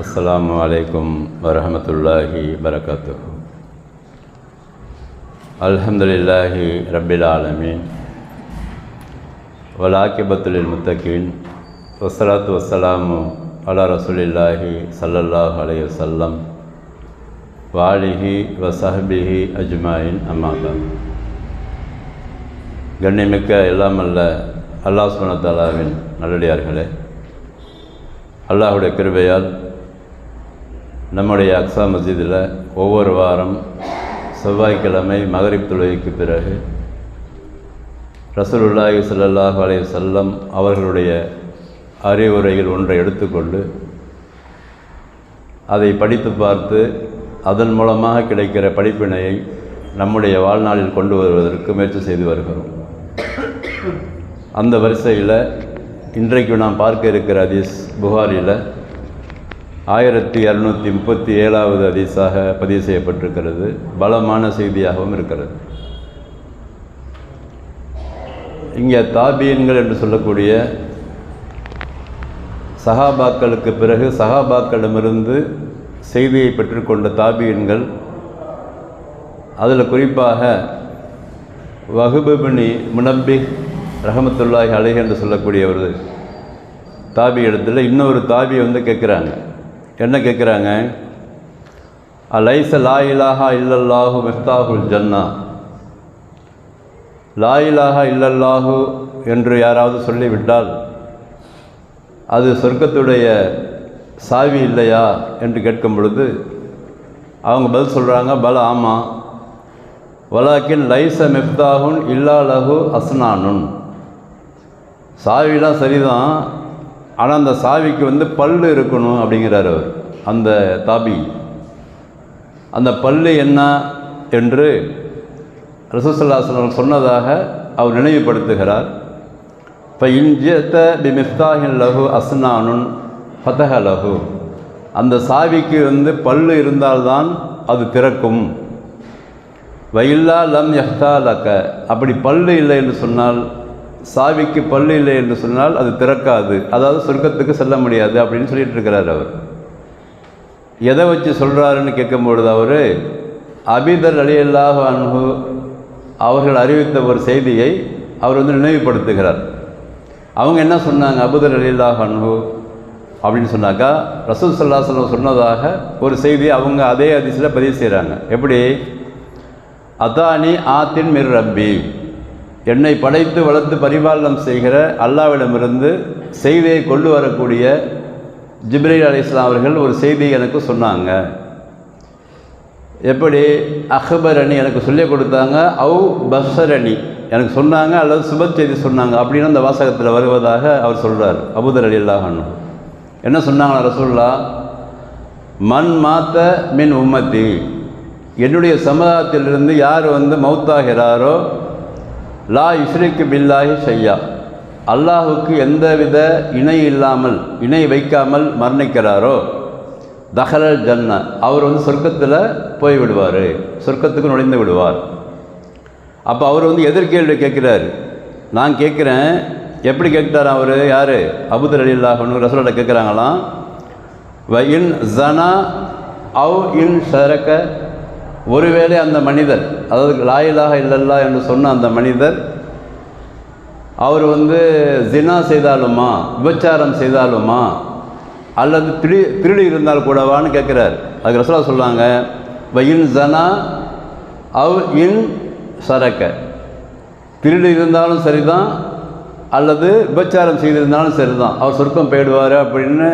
அஸ்லாம் வலைக்கம் வரமத்துல்லாஹி வரகத்து அல்ஹம்துலில்லாஹி ரபில் ஆலமீன் வலாக்கிபத்துலில் முத்தகீன் வசலாத்து வசலாமு அலா ரசூலில்லாஹி சல்லல்லாஹ் அலைய வல்லம் வாலிஹி வசஹபிஹி அஜ்மாயின் அம்மாபா கண்ணிமிக்க எல்லாமல்ல அல்லாஹ் சுனத்தாலாவின் நல்லடியார்களே. அல்லாஹுடைய கிருபையால் நம்முடைய அக்ஸா மஸ்ஜிதில் ஒவ்வொரு வாரம் செவ்வாய்க்கிழமை மகரிப் தொழுகைக்கு பிறகு ரசூலுல்லாஹி சல்லாஹ் அலைய செல்லம் அவர்களுடைய அறிவுரையில் ஒன்றை எடுத்துக்கொண்டு அதை படித்து பார்த்து அதன் மூலமாக கிடைக்கிற படிப்பினையை நம்முடைய வாழ்நாளில் கொண்டு வருவதற்கு முயற்சி செய்து வருகிறோம். அந்த வரிசையில் இன்றைக்கு நாம் பார்க்க இருக்கிற ஹதீஸ் புகாரில் ஆயிரத்தி இரநூத்தி முப்பத்தி ஏழாவது அதிசாக பதிவு செய்யப்பட்டிருக்கிறது. பலமான செய்தியாகவும் இருக்கிறது. இங்கே தாபியன்கள் என்று சொல்லக்கூடிய சஹாபாக்களுக்கு பிறகு சஹாபாக்களிடமிருந்து செய்தியை பெற்றுக்கொண்ட தாபியன்கள் அதில் குறிப்பாக வகுபபினி முனப்பி ரஹமத்துல்லாஹி அலைஹ் என்று சொல்லக்கூடிய ஒரு தாபி இடத்துல இன்னொரு தாபியை வந்து கேட்குறாங்க. என்ன கேட்குறாங்க அலைச லா இலாஹா இல்லல்லாஹு மிஃப்தாஹுல் ஜன்னா. லா இலாஹா இல்லல்லாஹு என்று யாராவது சொல்லிவிட்டால் அது சொர்க்கத்துடைய சாவி இல்லையா? என்று கேட்கும் பொழுது அவங்க பதில் சொல்கிறாங்க பல ஆமாம் வலாக்கின் லைச மிஃப்தாகுன் இல்லா லஹு அஸ்னானுன். சாவிலாம் சரிதான் ஆனால் அந்த சாவிக்கு வந்து பல் இருக்கணும் அப்படிங்கிறார் அவர். அந்த தாபி. அந்த பல்லு என்ன என்று ரசூசல்லாஸ்லம் சொன்னதாக அவர் நினைவுபடுத்துகிறார். இப்போ இன்ஜியத்த பி மிஃப்தாஹின் லஹு அஸ்னானுன் ஃபதஹ லஹு. அந்த சாவிக்கு வந்து பல்லு இருந்தால்தான் அது திறக்கும். வயில்லா லம் யஹ்தா லக்க அப்படி பல்லு இல்லை என்று சொன்னால் சாவிக்கு பல்லு இல்லை என்று சொன்னால் அது திறக்காது. அதாவது சொர்க்கத்துக்கு செல்ல முடியாது அப்படின்னு சொல்லிட்டு இருக்கிறார் அவர். எதை வச்சு சொல்கிறாருன்னு கேட்கும்பொழுது அவர் அபிதர் அலியல்லாஹ் அல்லாஹ் அவர்கள் அறிவித்த ஒரு செய்தியை அவர் வந்து நினைவுபடுத்துகிறார். அவங்க என்ன சொன்னாங்க? அபுதர் அலி அல்லாஹ் அப்படின்னு சொன்னாக்கா ரசூல் சல்லாஹ் சொன்னதாக ஒரு செய்தி அவங்க அதே அதிசயில் பதிவு செய்கிறாங்க எப்படி? அதானி ஆத்தின் மிர் ரப்பி. என்னை படைத்து வளர்த்து பரிபாலனம் செய்கிற அல்லாவிடமிருந்து செய்தியை கொண்டு வரக்கூடிய ஜிப்ரீல் அலி இஸ்லாம் அவர்கள் ஒரு செய்தி எனக்கு சொன்னாங்க. எப்படி? அஹபர் அணி எனக்கு சொல்லிக் கொடுத்தாங்க அவு பஸ்ஸர் அணி எனக்கு சொன்னாங்க அல்லது சுப செய்தி சொன்னாங்க அப்படின்னு அந்த வாசகத்தில் வருவதாக அவர் சொல்கிறார் அபுதர் அலி அல்லாஹன் என்ன சொன்னாங்களா ரசூல்லா மண் மாத்த மின் உம்மத்தி. என்னுடைய சமுதாயத்திலிருந்து யார் வந்து மௌத்தாகிறாரோ லா இஸ்ரிக்கு பில்லாஹி செய்யா அல்லாஹுக்கு எந்தவித இணை இல்லாமல் இணை வைக்காமல் மரணிக்கிறாரோ தஹலல் ஜன்ன அவர் வந்து சொர்க்கத்தில் போய் விடுவார் சொர்க்கத்துக்கு நுழைந்து விடுவார். அப்போ அவர் வந்து எதிர்கேள்வி கேட்குறார். நான் கேட்குறேன் எப்படி கேட்டார் அவர்? யார்? அபுதர் அலி அல்லாஹனு ரசோட கேட்குறாங்களாம். வ இன் ஜனா அவ் இன் ஷரக்க ஒருவேளை அந்த மனிதர் அதாவது லாயிலாக இல்லல்லா என்று சொன்ன அந்த மனிதர் அவர் வந்து ஜினா செய்தாலுமா விபச்சாரம் செய்தாலுமா அல்லது திரு திருடி இருந்தால் கூடவான்னு கேட்குறார். அதுக்கு ரசோலா சொல்லுவாங்க வயின் ஜனா அவ் இன் சரக்க திருடி இருந்தாலும் சரிதான் அல்லது விபச்சாரம் செய்திருந்தாலும் சரிதான். அவர் சொர்க்கம் போயிடுவார் அப்படின்னு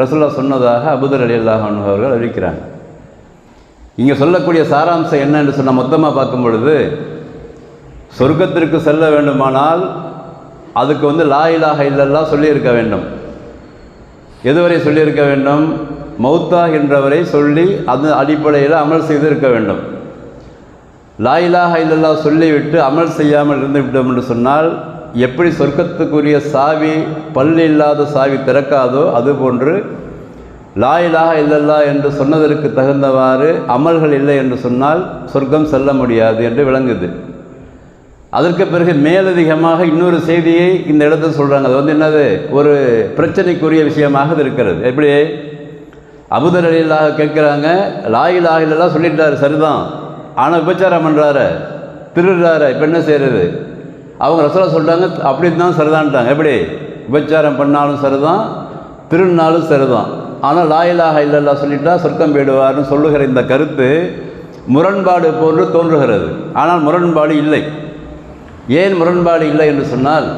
ரசோல்லா சொன்னதாக அபுதர் அலி அல்லாஹ் அவர்கள் அறிவிக்கிறாங்க. இங்கே சொல்லக்கூடிய சாராம்சம் என்ன என்று சொன்னால் மொத்தமாக பார்க்கும் பொழுது சொர்க்கத்திற்கு செல்ல வேண்டுமானால் அதுக்கு வந்து லாயிலாக இலாக இல்லல்லா சொல்லியிருக்க வேண்டும். எதுவரை சொல்லியிருக்க வேண்டும்? மௌத்தாகின்றவரை சொல்லி அந்த அடிப்படையில் அமல் செய்து இருக்க வேண்டும் லாயிலாக இல்லல்லா சொல்லிவிட்டு அமல் செய்யாமல் இருந்து விட்டோம் என்று சொன்னால் எப்படி சொர்க்கத்துக்குரிய சாவி பல் இல்லாத சாவி திறக்காதோ அதுபோன்று லாயிலாக இல்லல்லா என்று சொன்னதற்கு தகுந்தவாறு அமல்கள் இல்லை என்று சொன்னால் சொர்க்கம் செல்ல முடியாது என்று விளங்குது. அதற்கு பிறகு மேலதிகமாக இன்னொரு செய்தியை இந்த இடத்துல சொல்கிறாங்க அது வந்து என்னது? ஒரு பிரச்சனைக்குரிய விஷயமாக இருக்கிறது. எப்படி? அபுதர் அலிலாக கேட்குறாங்க லாயிலாக இல்லல்லா சொல்லிட்டாரு சரிதான். ஆனால் விபச்சாரம் பண்ணுறாரு திருடுறாரு இப்போ என்ன செய்கிறது அவங்க ரசோலா சொல்கிறாங்க அப்படி தான் சரிதான்ட்டாங்க. எப்படி? விபச்சாரம் பண்ணாலும் சரிதான் திருநாளும் சரிதான். ஆனால் லாயிலாக இல்லல்லா சொல்லிட்டா சொர்க்கம் போயிடுவார்னு சொல்லுகிற இந்த கருத்து முரண்பாடு போன்று தோன்றுகிறது. ஆனால் முரண்பாடு இல்லை. ஏன் முரண்பாடு இல்லை என்று சொன்னால்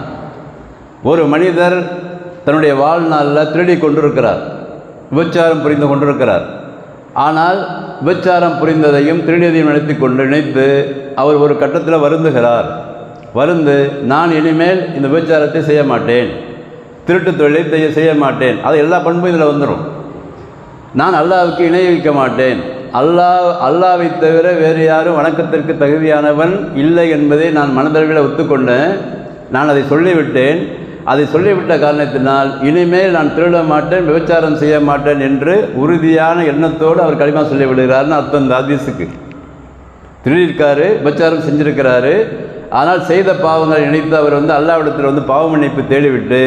ஒரு மனிதர் தன்னுடைய வாழ்நாளில் திருடி கொண்டிருக்கிறார். விபச்சாரம் புரிந்து கொண்டிருக்கிறார். ஆனால் விபச்சாரம் புரிந்ததையும் திருடியதையும் நினைத்து கொண்டு நினைத்து அவர் ஒரு கட்டத்தில் வருந்துகிறார். வருந்து நான் இனிமேல் இந்த விபச்சாரத்தை செய்ய மாட்டேன். திருட்டு தொழிலை செய்ய செய்ய மாட்டேன். அது எல்லா பண்பும் இதில் வந்துடும் நான் அல்லாவுக்கு இணை வைக்க மாட்டேன். அல்லாஹ் அல்லாவை தவிர வேறு யாரும் வணக்கத்திற்கு தகுதியானவன் இல்லை என்பதை நான் மனதளவில் ஒத்துக்கொண்டேன். நான் அதை சொல்லிவிட்டேன். அதை சொல்லிவிட்ட காரணத்தினால் இனிமேல் நான் திருட மாட்டேன் விபச்சாரம் செய்ய மாட்டேன் என்று உறுதியான எண்ணத்தோடு அவர் களிமா சொல்லிவிடுகிறார்னு அர்த்தம் இந்த ஹதீஸுக்கு. திருடியிருக்காரு விபச்சாரம் செஞ்சுருக்கிறாரு. ஆனால் செய்த பாவங்களை நினைத்து அவர் வந்து அல்லாவிடத்தில் வந்து பாவ மன்னிப்பு தேடிவிட்டு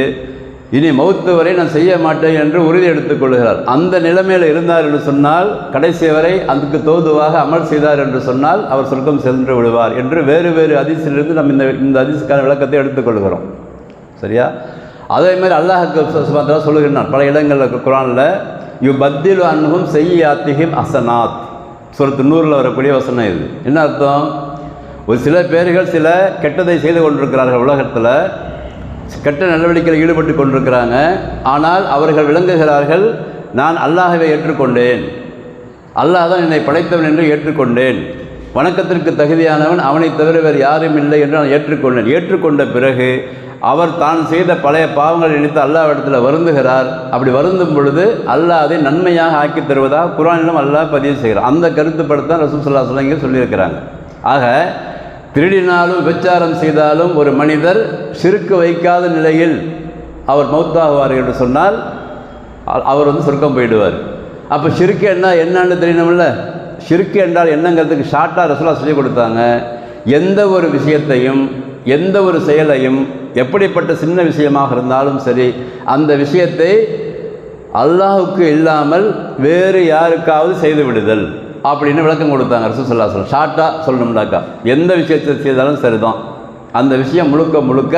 இனி மௌத்து வரை நான் செய்ய மாட்டேன் என்று உறுதி எடுத்துக்கொள்கிறார் அந்த நிலைமையில் இருந்தார் என்று சொன்னால் கடைசி வரை அதுக்கு தோதுவாக அமல் செய்தார் என்று சொன்னால் அவர் சொர்க்கம் சென்று விடுவார் என்று வேறு வேறு அதிசிலிருந்து நம்ம இந்த இந்த அதிசுக்கான விளக்கத்தை எடுத்துக்கொள்கிறோம் சரியா? அதே மாதிரி அல்லாஹுக்கு சுமத்தா சொல்லுகிறான் பல இடங்களில் குரானில் யு பத்திலு அன்பும் செய்யாத்திஹிம் அசனாத். சுரத்து நூறில் வரக்கூடிய வசனம் இது. என்ன அர்த்தம்? ஒரு சில பேர்கள் சில கெட்டதை செய்து கொண்டிருக்கிறார்கள் உலகத்தில் கெட்ட நடவடிக்கையில் ஈடுபட்டு கொண்டிருக்கிறாங்க. ஆனால் அவர்கள் விளங்குகிறார்கள் நான் அல்லாஹவை ஏற்றுக்கொண்டேன். அல்லாஹ் தான் என்னை படைத்தவன் என்று ஏற்றுக்கொண்டேன். வணக்கத்திற்கு தகுதியானவன் அவனை தவிர வேறு யாரும் இல்லை என்று நான் ஏற்றுக்கொண்டேன். ஏற்றுக்கொண்ட பிறகு அவர் தான் செய்த பழைய பாவங்களை நினைத்து அல்லாவிடத்தில் வருந்துகிறார். அப்படி வருந்தும் பொழுது அல்லாஹ் அதை நன்மையாக ஆக்கி தருவதாக குரானிலும் அல்லாஹ் பதிவு செய்கிறார் அந்த கருத்துப்படத்தான் ரசூல் சல்லா சொல்லிங்க சொல்லியிருக்கிறாங்க. ஆக திருடினாலும் விபச்சாரம் செய்தாலும் ஒரு மனிதர் சிறுக்கு வைக்காத நிலையில் அவர் மௌத்தாகுவார் என்று சொன்னால் அ- அவர் வந்து சுருக்கம் போயிடுவார். அப்போ சிறுக்கு என்ன என்னன்னு தெரியணும்ல? சிறுக்கு என்றால் என்னங்கிறதுக்கு ஷார்ட்டாக ரசூலா சொல்லிக் கொடுத்தாங்க. எந்த ஒரு விஷயத்தையும் எந்த ஒரு செயலையும் எப்படிப்பட்ட சின்ன விஷயமாக இருந்தாலும் சரி அந்த விஷயத்தை அல்லாஹுக்கு இல்லாமல் வேறு யாருக்காவது செய்து விடுதல். அப்படின்னு விளக்கம் கொடுத்தாங்க ரசூசல்லா சொல்ல ஷார்ட்டாக சொல்லணும்னாக்கா எந்த விஷயத்தை செய்தாலும் சரிதான். அந்த விஷயம் முழுக்க முழுக்க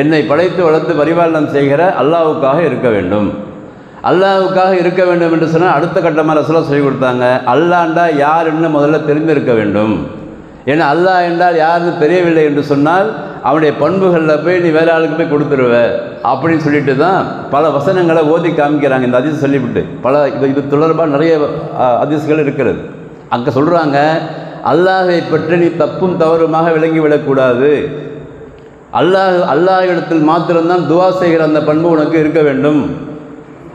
என்னை படைத்து வளர்த்து பரிபாலனம் செய்கிற அல்லாவுக்காக இருக்க வேண்டும். அல்லாவுக்காக இருக்க வேண்டும் என்று சொன்னால் அடுத்த கட்டமாக ரசூலா சொல்லி கொடுத்தாங்க அல்லாண்டா யாருன்னு முதல்ல தெரிந்திருக்க வேண்டும். ஏன்னா அல்லாஹ் என்றால் யாருன்னு தெரியவில்லை என்று சொன்னால் அவனுடைய பண்புகளில் போய் நீ வேற ஆளுக்கு போய் கொடுத்துருவ. அப்படின்னு சொல்லிட்டு தான் பல வசனங்களை ஓதி காமிக்கிறாங்க. இந்த அதிசயம் சொல்லிவிட்டு பல இது இது தொடர்பாக நிறைய அதிசயங்கள் இருக்கிறது. அங்கே சொல்கிறாங்க அல்லாஹை பற்றி நீ தப்பும் தவறுமாக விளங்கிவிடக்கூடாது. அல்லாஹ் அல்லாஹ் இடத்தில் மாத்திரம்தான் துவா செய்கிற அந்த பண்பு உனக்கு இருக்க வேண்டும்.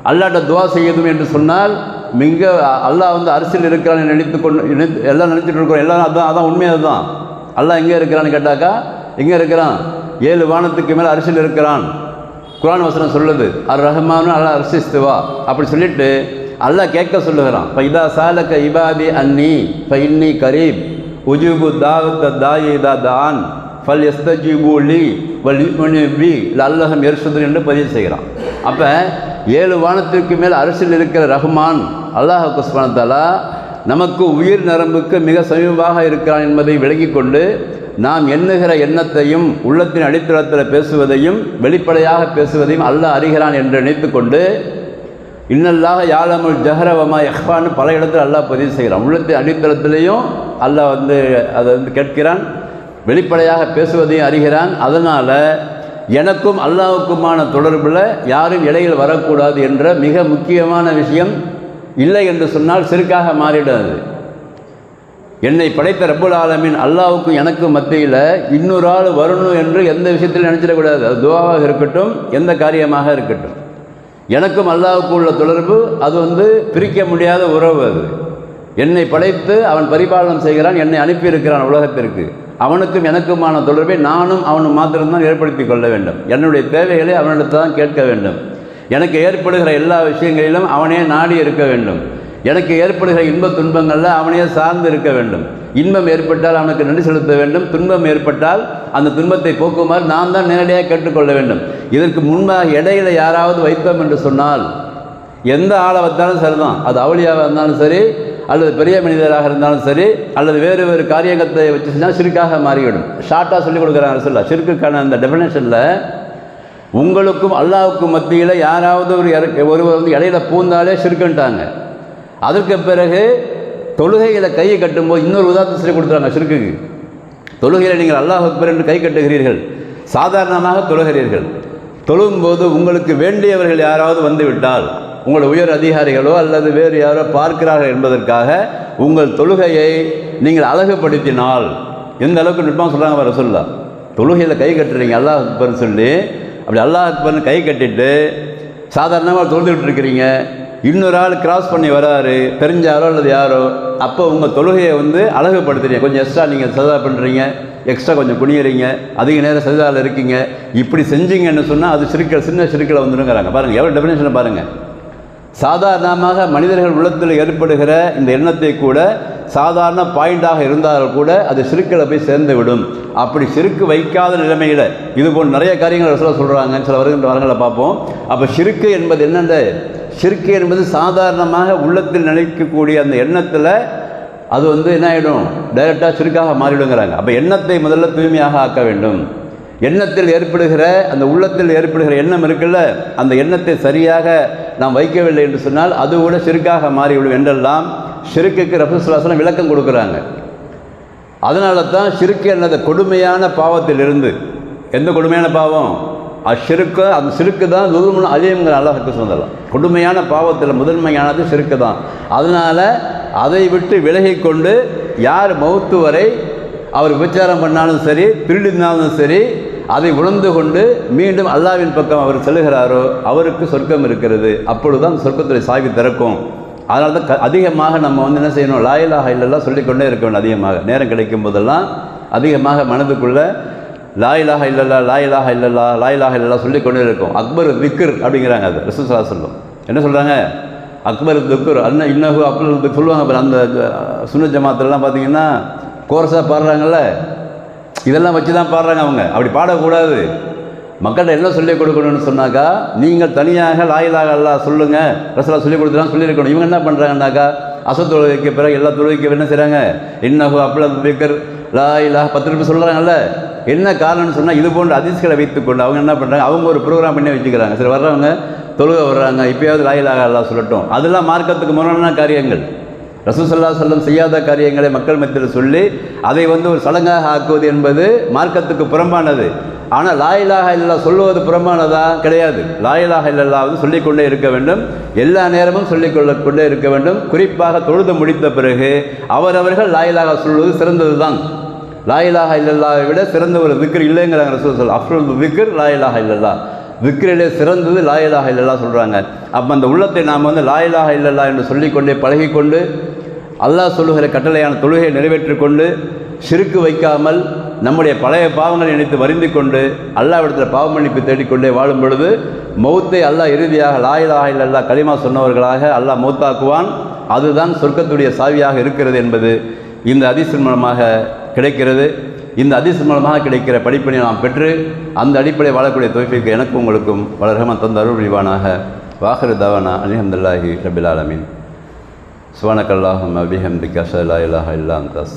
அல்லாட்ட துவா செய்யதும் என்று சொன்னால் மிக அல்லாஹ் வந்து அரசியல் இருக்கிறான்னு நினைத்து கொண்டு நினைத்து எல்லாம் நினைச்சிட்டு இருக்கிறோம். எல்லாம் அதான் அதான் உண்மையாக அதுதான் அல்லாஹ் எங்கே இருக்கிறான்னு கேட்டாக்கா எங்கே இருக்கிறான்? ஏழு வானத்துக்கு மேலே அரசியல் இருக்கிறான். குரான் வசனம் சொல்லுது அர் ரஹ்மானு அல்லாஹ் அரிசிஸ்துவா அப்படி சொல்லிட்டு அல்லாஹ் கேட்க சொல்லுகிறான் இப்போ இதா சாலக்க இபாதி அன்னி இப்போ இன்னி கரீப் உஜுபு தாவத்த தாயிதா தான் ஃபல் எஸ்தஜிபு லி வல் யுமினு பி லல்லஹம் என்று பதிவு செய்கிறான். அப்போ ஏழு வானத்திற்கு மேல் அரசியல் இருக்கிற ரஹ்மான் அல்லாஹ் குஸ்மானத்தாலா நமக்கு உயிர் நரம்புக்கு மிக சமீபமாக இருக்கிறான் என்பதை விளங்கி கொண்டு நாம் எண்ணுகிற எண்ணத்தையும் உள்ளத்தின் அடித்தளத்தில் பேசுவதையும் வெளிப்படையாக பேசுவதையும் அல்ல அறிகிறான் என்று நினைத்துக்கொண்டு இன்னல்லாக யாழமுல் ஜஹரவமா எஹ்பான்னு பல இடத்துல அல்லாஹ் பதிவு செய்கிறான். உள்ளத்தின் அடித்தளத்திலையும் அல்லாஹ் வந்து அதை வந்து கேட்கிறான் வெளிப்படையாக பேசுவதையும் அறிகிறான். அதனால் எனக்கும் அல்லாவுக்குமான தொடர்பில் யாரும் இடையில் வரக்கூடாது என்ற மிக முக்கியமான விஷயம் இல்லை என்று சொன்னால் சிறுக்காக மாறிடாது. என்னை படைத்த ரப்புல் ஆலமீன் அல்லாவுக்கும் எனக்கும் மத்தியில் இன்னொரு ஆள் வரணும் என்று எந்த விஷயத்திலும் நினச்சிடக்கூடாது. அது துவாவாக இருக்கட்டும் எந்த காரியமாக இருக்கட்டும். எனக்கும் அல்லாவுக்கும் உள்ள தொடர்பு அது வந்து பிரிக்க முடியாத உறவு அது. என்னை படைத்து அவன் பரிபாலனம் செய்கிறான் என்னை அனுப்பியிருக்கிறான் உலகத்திற்கு. அவனுக்கும் எனக்குமான தொடர்பை நானும் அவனும் மாத்திரம்தான் ஏற்படுத்தி கொள்ள வேண்டும். என்னுடைய தேவைகளை அவனிடத்தான் தான் கேட்க வேண்டும். எனக்கு ஏற்படுகிற எல்லா விஷயங்களிலும் அவனே நாடி இருக்க வேண்டும். எனக்கு ஏற்படுகிற இன்ப துன்பங்களில் அவனையே சார்ந்து இருக்க வேண்டும். இன்பம் ஏற்பட்டால் அவனுக்கு நன்றி செலுத்த வேண்டும். துன்பம் ஏற்பட்டால் அந்த துன்பத்தை போக்குமாறு நாம் தான் நேரடியாக கேட்டுக்கொள்ள வேண்டும். இதற்கு முன்பாக இடையில யாராவது வைப்போம் என்று சொன்னால் எந்த ஆளை வந்தாலும் சரிதான். அது அவளியாவாக இருந்தாலும் சரி அல்லது பெரிய மனிதராக இருந்தாலும் சரி அல்லது வேறு வேறு காரியத்தை வச்சு செஞ்சால் சிறுக்காக மாறிவிடும். ஷார்ட்டாக சொல்லிக் கொடுக்குறாங்க சொல்ல சிறுக்குக்கான அந்த டெஃபினேஷனில் உங்களுக்கும் அல்லாவுக்கும் மத்தியில் யாராவது ஒரு இற- ஒருவர் வந்து இடையில பூந்தாலே சிறுக்குன்ட்டாங்க. அதற்கு பிறகு தொழுகையில் கையை கட்டும்போது இன்னொரு உதாரணத்தை சொல்லி கொடுத்துறாங்க சிறுக்குக்கு தொழுகையில் நீங்கள் அல்லாஹ் அக்பர் என்று கை கட்டுகிறீர்கள். சாதாரணமாக தொழுகிறீர்கள். தொழும்போது உங்களுக்கு வேண்டியவர்கள் யாராவது வந்துவிட்டால் உங்கள் உயர் அதிகாரிகளோ அல்லது வேறு யாரோ பார்க்கிறார்கள் என்பதற்காக உங்கள் தொழுகையை நீங்கள் அழகுபடுத்தினால் எந்த அளவுக்கு நுட்பம் சொல்கிறாங்க வர சொல்ல தொழுகையில் கை கட்டுறீங்க அல்லாஹ் அக்பர்னு சொல்லி அப்படி அல்லாஹ் அக்பர்னு கை கட்டிட்டு சாதாரணமாக தொழுதுகிட்டு இருக்கிறீங்க இன்னொரு ஆள் கிராஸ் பண்ணி வராரு தெரிஞ்சாரோ அல்லது யாரோ அப்போ உங்கள் தொழுகையை வந்து அழகுபடுத்துறீங்க. கொஞ்சம் எக்ஸ்ட்ரா நீங்கள் சதா பண்ணுறீங்க எக்ஸ்ட்ரா கொஞ்சம் குனியறீங்க அதிக நேரம் சஜாவில் இருக்கீங்க. இப்படி செஞ்சீங்கன்னு சொன்னால் அது சிறுக்கள் சின்ன சிறுக்களை வந்துருங்கிறாங்க. பாருங்கள் எவ்வளோ டெஃபினேஷனை பாருங்கள் சாதாரணமாக மனிதர்கள் உள்ளத்தில் ஏற்படுகிற இந்த எண்ணத்தை கூட சாதாரண பாயிண்டாக இருந்தால் கூட அது சிறுக்களை போய் சேர்ந்து விடும். அப்படி சிறுக்கு வைக்காத நிலைமையில் இது போன்ற நிறைய காரியங்கள் சொல்ல சொல்கிறாங்க சில வருகின்ற வரங்களை பார்ப்போம். அப்போ சிறுக்கு என்பது என்னென்ன சிறுக்கு என்பது சாதாரணமாக உள்ளத்தில் நினைக்கக்கூடிய அந்த எண்ணத்தில் அது வந்து என்ன ஆகிடும் டைரெக்டாக சிறுக்காக மாறிவிடுங்கிறாங்க அப்போ எண்ணத்தை முதல்ல தூய்மையாக ஆக்க வேண்டும். எண்ணத்தில் ஏற்படுகிற அந்த உள்ளத்தில் ஏற்படுகிற எண்ணம் இருக்குல்ல அந்த எண்ணத்தை சரியாக நாம் வைக்கவில்லை என்று சொன்னால் அது கூட சிறுக்காக மாறிவிடும் என்றெல்லாம் சிறுக்குக்கு ரசூசுல்லாசனம் விளக்கம் கொடுக்குறாங்க. அதனால தான் சிறுக்கு என்னது கொடுமையான பாவத்திலிருந்து. எந்த கொடுமையான பாவம்? அஷிருக்க அந்த சிறுக்கு தான் துருமுன் அழியுங்கிற அல்லாஹுக்கு சொந்தலாம் கொடுமையான பாவத்தில் முதன்மையானது சிறுக்கு தான். அதனால் அதை விட்டு விலகி கொண்டு யார் மௌத்து வரை அவர் விபச்சாரம் பண்ணாலும் சரி திருடினாலும் சரி அதை உணர்ந்து கொண்டு மீண்டும் அல்லாவின் பக்கம் அவர் செல்கிறாரோ அவருக்கு சொர்க்கம் இருக்கிறது. அப்பொழுதுதான் சொர்க்கத்துடைய சாவி திறக்கும். அதனால தான் க அதிகமாக நம்ம வந்து என்ன செய்யணும்? லாயிலாக இல்லெல்லாம் சொல்லிக்கொண்டே இருக்க வேண்டும் அதிகமாக. நேரம் கிடைக்கும் போதெல்லாம் அதிகமாக மனதுக்குள்ளே லாயிலாக இல்லல்லா லாயிலாக இல்லல்லா லாயிலாக இல்லல்லா சொல்லிக்கொண்டே இருக்கும். அக்பர் திக்ர் அப்படிங்கிறாங்க அது ரசூசலா சொல்லும் என்ன சொல்கிறாங்க அக்பர் திக்ர் அண்ணன் இன்னகு அப்துல் சொல்லுவாங்க அந்த சுன்ன ஜமாத்திலலாம் பார்த்தீங்கன்னா கோரஸாக பாடுறாங்கல்ல? இதெல்லாம் வச்சு தான் பாடுறாங்க அவங்க. அப்படி பாடக்கூடாது. மக்கள்கிட்ட என்ன சொல்லிக் கொடுக்கணும்னு சொன்னாக்கா நீங்கள் தனியாக லாயிலாக அல்லா சொல்லுங்கள் ரசலா சொல்லிக் கொடுத்துலாம் சொல்லியிருக்கணும். இவங்க என்ன பண்ணுறாங்கன்னாக்கா அசத் தொழுகைக்கு பிறகு எல்லா தொழுகைக்கு என்ன செய்கிறாங்க இன்னஹு அப்பளம் பிக்கர் லாயிலாக பத்து ரூபாய் சொல்கிறாங்கல்ல என்ன காரணம்னு சொன்னால் இது போன்ற அதிர்ச்சிகளை வைத்துக்கொண்டு அவங்க என்ன பண்ணுறாங்க அவங்க ஒரு ப்ரோக்ராம் பண்ணி வச்சுக்கிறாங்க. சரி வர்றவங்க தொழுகை வர்றாங்க இப்பயாவது லாயிலாக எல்லாம் சொல்லட்டும். அதெல்லாம் மார்க்கத்துக்கு முரணான காரியங்கள். ரசூசல்லா சொல்லம் செய்யாத காரியங்களை மக்கள் மத்தியில் சொல்லி அதை வந்து ஒரு சடங்காக ஆக்குவது என்பது மார்க்கத்துக்கு புறம்பானது. ஆனால் லாயிலாக இல்லா சொல்லுவது புறம்பானதா? கிடையாது. லாயிலாக இல்லல்லா வந்து சொல்லிக்கொண்டே இருக்க வேண்டும். எல்லா நேரமும் சொல்லிக்கொள்ளக்கொண்டே இருக்க வேண்டும். குறிப்பாக தொழுது முடித்த பிறகு அவரவர்கள் லாயிலாக சொல்வது சிறந்தது தான் லாயிலாக இல்லல்லாவை விட சிறந்த ஒரு விக்ர் இல்லைங்கிறாங்க ரசூல் சொல் அஃப்ருல் விக்ர் லாயிலாக இல்லல்லா விக்ரிலே சிறந்தது லாயிலாக இல்லல்லா சொல்கிறாங்க அப்போ அந்த உள்ளத்தை நாம் வந்து லாயிலாக இல்லல்லா என்று சொல்லிக்கொண்டே பழகிக்கொண்டு அல்லாஹ் சொல்லுகிற கட்டளையான தொழுகையை நிறைவேற்றிக் கொண்டு சிறுக்கு வைக்காமல் நம்முடைய பழைய பாவங்களை நினைத்து வருந்தி கொண்டு அல்லாவிடத்தில் பாவ மன்னிப்பு தேடிக்கொண்டே வாழும் பொழுது மௌத்தை அல்லாஹ் இறுதியாக லாயிலாக இல்லல்லா களிமா சொன்னவர்களாக அல்லாஹ் மௌத்தாக்குவான். அதுதான் சொர்க்கத்துடைய சாவியாக இருக்கிறது என்பது இந்த அதிசன் மூலமாக கிடைக்கிறது. இந்த அதிசன் மூலமாக கிடைக்கிற படிப்பினை நாம் பெற்று அந்த அடிப்படையில் வாழக்கூடிய தொய்ஃபிற்கு எனக்கும் உங்களுக்கும் வளரகமாக தந்த அருள் புரிவானாக. வாஹரு தவானா அலிஹம்துல்லாஹி ரபில் ஆலமீன். சுவனக்கல்லாஹம் அபிஹம்திக் அஷலா இலாஹ இல்லாம் அந்த